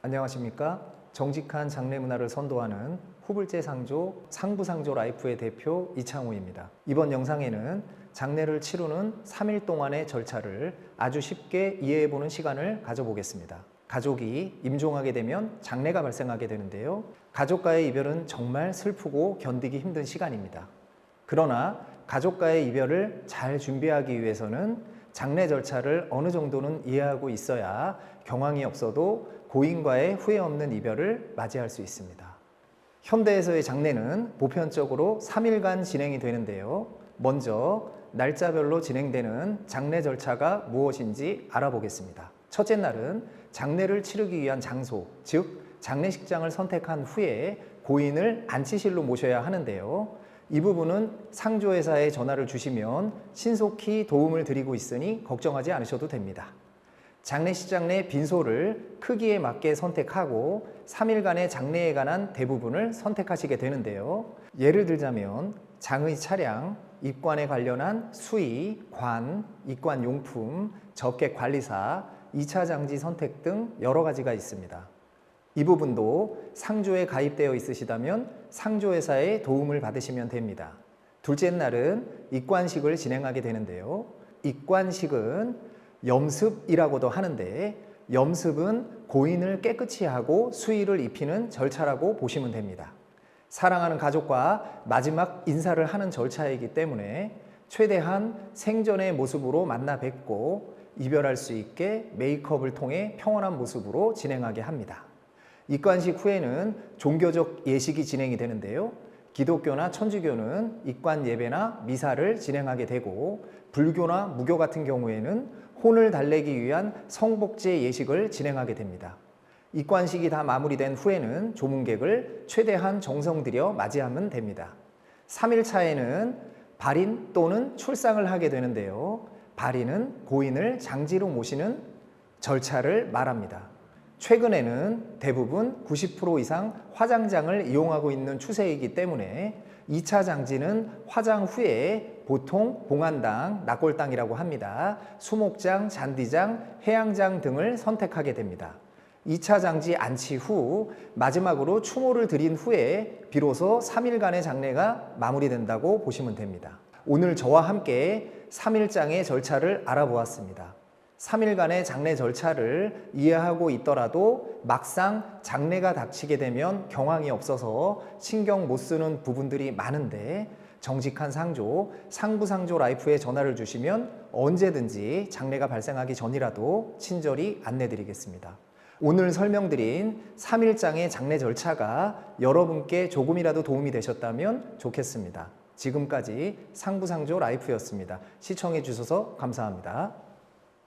안녕하십니까? 정직한 장례 문화를 선도하는 후불제 상조 상부상조 라이프의 대표 이창호입니다. 이번 영상에는 장례를 치르는 3일 동안의 절차를 아주 쉽게 이해해보는 시간을 가져보겠습니다. 가족이 임종하게 되면 장례가 발생하게 되는데요. 가족과의 이별은 정말 슬프고 견디기 힘든 시간입니다. 그러나 가족과의 이별을 잘 준비하기 위해서는 장례 절차를 어느 정도는 이해하고 있어야 경황이 없어도 고인과의 후회 없는 이별을 맞이할 수 있습니다. 현대에서의 장례는 보편적으로 3일간 진행이 되는데요. 먼저 날짜별로 진행되는 장례 절차가 무엇인지 알아보겠습니다. 첫째 날은 장례를 치르기 위한 장소, 즉 장례식장을 선택한 후에 고인을 안치실로 모셔야 하는데요. 이 부분은 상조회사에 전화를 주시면 신속히 도움을 드리고 있으니 걱정하지 않으셔도 됩니다. 장례식장 내 빈소를 크기에 맞게 선택하고 3일간의 장례에 관한 대부분을 선택하시게 되는데요. 예를 들자면 장의 차량, 입관에 관련한 수의, 관, 입관 용품, 접객 관리사, 2차 장지 선택 등 여러 가지가 있습니다. 이 부분도 상조에 가입되어 있으시다면 상조회사의 도움을 받으시면 됩니다. 둘째 날은 입관식을 진행하게 되는데요. 입관식은 염습이라고도 하는데 염습은 고인을 깨끗이 하고 수의를 입히는 절차라고 보시면 됩니다. 사랑하는 가족과 마지막 인사를 하는 절차이기 때문에 최대한 생전의 모습으로 만나 뵙고 이별할 수 있게 메이크업을 통해 평온한 모습으로 진행하게 합니다. 입관식 후에는 종교적 예식이 진행이 되는데요. 기독교나 천주교는 입관 예배나 미사를 진행하게 되고 불교나 무교 같은 경우에는 혼을 달래기 위한 성복제 예식을 진행하게 됩니다. 입관식이 다 마무리된 후에는 조문객을 최대한 정성 들여 맞이하면 됩니다. 3일 차에는 발인 또는 출상을 하게 되는데요. 발인은 고인을 장지로 모시는 절차를 말합니다. 최근에는 대부분 90% 이상 화장장을 이용하고 있는 추세이기 때문에 2차 장지는 화장 후에 보통 봉안당, 낙골당이라고 합니다. 수목장, 잔디장, 해양장 등을 선택하게 됩니다. 2차 장지 안치 후 마지막으로 추모를 드린 후에 비로소 3일간의 장례가 마무리된다고 보시면 됩니다. 오늘 저와 함께 3일장의 절차를 알아보았습니다. 3일간의 장례 절차를 이해하고 있더라도 막상 장례가 닥치게 되면 경황이 없어서 신경 못 쓰는 부분들이 많은데 정직한 상조, 상부상조 라이프에 전화를 주시면 언제든지 장례가 발생하기 전이라도 친절히 안내 드리겠습니다. 오늘 설명드린 3일장의 장례 절차가 여러분께 조금이라도 도움이 되셨다면 좋겠습니다. 지금까지 상부상조 라이프였습니다. 시청해 주셔서 감사합니다.